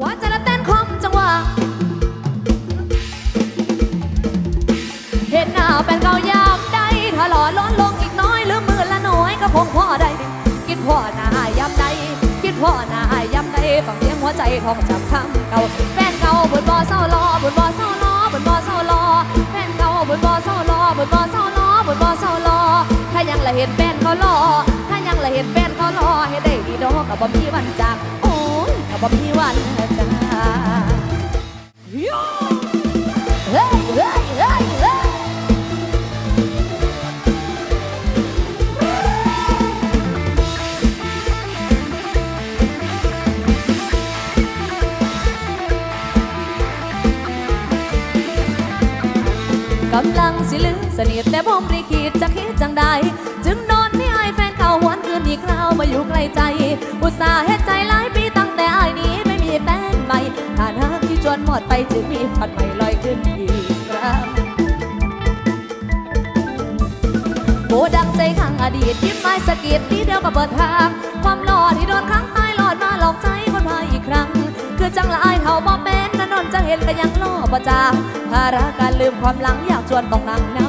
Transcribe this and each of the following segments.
ว่าจะละเต้นคอมจังหวะเห็นหน้าแฟนเก่ายามใดถ้าหล่อล้นลงอีกน้อยหรือมือละน้อยก็คงพ่อได้คิดพ่อหน้ายามใดคิดพ่อหน้ายามใดฟังเสียงหัวใจทองจำคำเก่าแฟนเก่าบนบ่อเศร้ารอบนบ่อเศร้ารอบนบ่อเศร้ารอแฟนเก่าบนบ่อเศร้ารอบนบ่อเศร้ารอบนบ่อเศร้ารอถ้ายังละเห็นแฟนเขารอถ้ายังละเห็นแฟนเขารอให้ได้ดีดอกกับบ่มีวันจาก กับบ่มีวันจากเฮ้ยเฮ้ยเฮ้ยเฮ้ยกำลังสิลืมสนิทแต่บ่มรีคิดจะคิดจังใดจึงโดนที่ไอ้แฟนเก่าหวนคืนอีกคราวมาอยู่ใกล้ใจ อุตส่าห์เฮ็ดใจหลาย ดไปจึงมีฝันใหม่ลอยขึ้นอีกครั้งโบดังใจข้งอดีตยิ้มไม้สะกิดที่เดียวกับเปิดทางความหลอดที่โดนครั้งตายหลอดมาหลอกใจคนพายอีกครั้ง คือจังละอายเท่าบ่แม่นนนนจะเห็นก็ยังล่อประจาภาระการลืมความหลังอยากชวนต้องนั่งนะ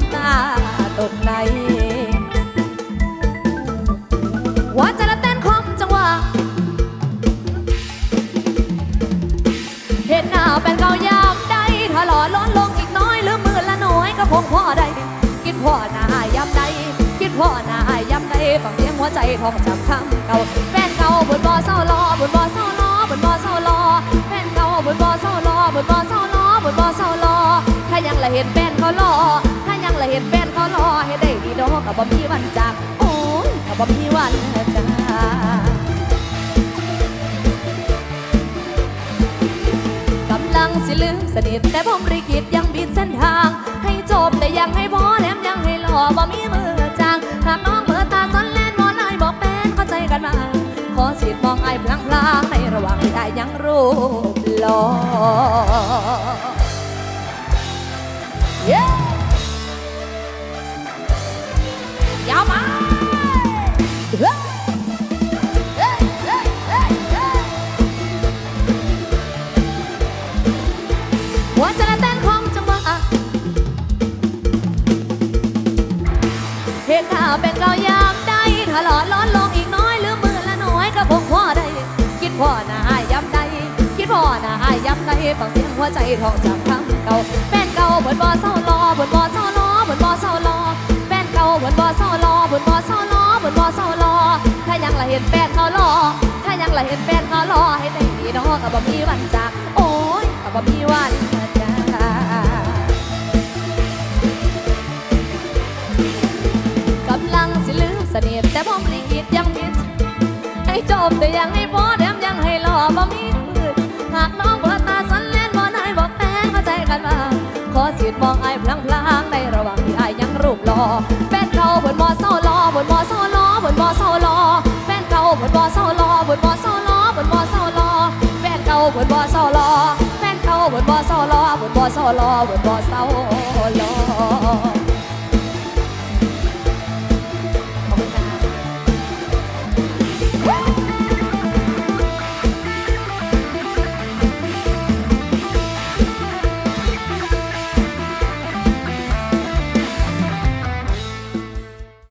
วใจทองจำคำเก่าแฟนเก่าบนบ่อเศร้ารอบนบ่อเศร้ารอบนบ่อเศร้ารอแฟนเก่าบนบ่อเศร้ารอบนบ่อเศร้ารอบนบ่อเศร้ารอถ้ายังละเห็นแฟนเขารอถ้ายังละเห็นแฟนเขารอให้ได้ดีดอกกับบ่มีวันจากโอ้ยกับบ่มีวันจากกำลังสิลืมสนิทแต่ผมริกิด ขอสิทธิ์มองไอ้พลางพลางๆในระหว่างที่ได้ยังรูปหล่อเย้ยาวมาเฮ้ยเฮ้ยเฮ้ยเฮ้ยเฮ้ยว่าจะเต้นของจังหวะเห็นหน้าเป็นเกายามใดถ้าหล่อล้อนลงอีกน้อย พ่อหน้าอายย้ำใดคิดพ่อหน้าอายย้ำใดฟังเสียงหัวใจทองจำคำเก่าแฟนเก่าบนบ่อเศร้ารอบนบ่อเศร้ารอบนบ่อเศร้ารอแฟนเก่าบนบ่อเศร้ารอบนบ่อเศร้ารอบนบ่อเศร้ารอถ้ายังละเห็นแฟนเขารอถ้ายังละเห็นแฟนเขารอให้ได้ดีเนาะกับบ่มีวันจากโอ้ยกับบ่มีวันจากกำลังสิลืมสนิทแต่ผมรีดยังมิดให้จบแต่ยังให้พ่อ บ่มีมืดหากน้องเปิดตาสันแลนบ่นายบอกแฟนเข้าใจกันมา ขอสิทธิ์มองไอ้พลางพลางในระหว่างที่ไอ้ยังรูปหล่อแฟนเขาบนบ่อเศร้ารอบนบ่อเศร้ารอบนบ่อเศร้ารอแฟนเขาบนบ่อเศร้ารอบนบ่อเศร้ารอบนบ่อเศร้ารอแฟนเขาบนบ่อเศร้ารอแฟนเขาบนบ่อเศร้ารอบนบ่อเศร้ารอบนบ่อเศร้า